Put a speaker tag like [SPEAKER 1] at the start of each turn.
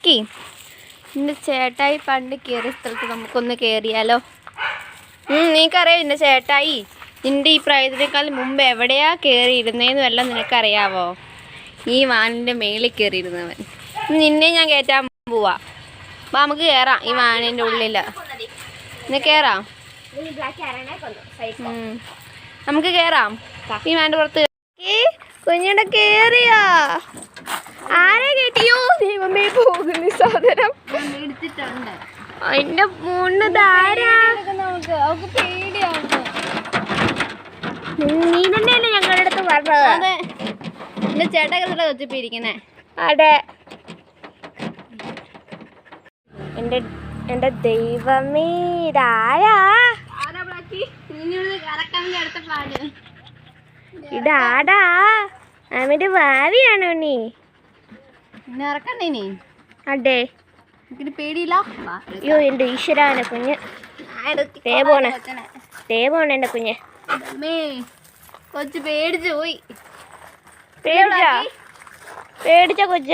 [SPEAKER 1] ആക്കി എന്റെ ചേട്ടായി പണ്ട് കയറിയ സ്ഥലത്ത് നമുക്കൊന്ന് കയറിയാലോ നിനക്കറിയാം എന്റെ ചേട്ടായി. നിന്റെ ഈ പ്രായത്തിനേക്കാൾ മുമ്പ് എവിടെയാ കയറിയിരുന്നേന്ന് വല്ല നിനക്കറിയാവോ? ഈ വാനിന്റെ മേളിൽ കയറിയിരുന്നവൻ നിന്നെ ഞാൻ കയറ്റാൻ പോവാ. അപ്പം നമുക്ക് കയറാം ഈ വാനിന്റെ ഉള്ളിൽ ഇന്ന് കയറാം. നമുക്ക് കയറാം ഈ വാന്റെ പുറത്ത് കുഞ്ഞിടെ കേറിയാ ആരെ കയറ്റിയോ ദൈവമേ പോകുന്നു ഈ സാധനം. എന്റെ മൂന്ന് ധാരാ. നീ തന്നെയല്ലേ ഞങ്ങളുടെ അടുത്ത് പറഞ്ഞത്.
[SPEAKER 2] അതെ. എന്റെ ചേട്ടൻ വെച്ചിപ്പിരിക്കുന്നേ
[SPEAKER 1] അതെ. എന്റെ എന്റെ ദൈവമേ ഇതാരാ? ഇതാടാ. അവന്റെ ഭാവിയാണോ നീ?
[SPEAKER 2] ഇറക്കണ്ടേ നീ എനിക്കിന് പേടിയില്ല.
[SPEAKER 1] അയ്യോ എന്റെ ഈശ്വരാനെ കുഞ്ഞ്. തേ പോണേ തേ പോണേ എന്റെ കുഞ്ഞ്.
[SPEAKER 2] കൊച്ചു പേടിച്ചു പോയി.
[SPEAKER 1] പേടിച്ച? പേടിച്ച കൊച്ച?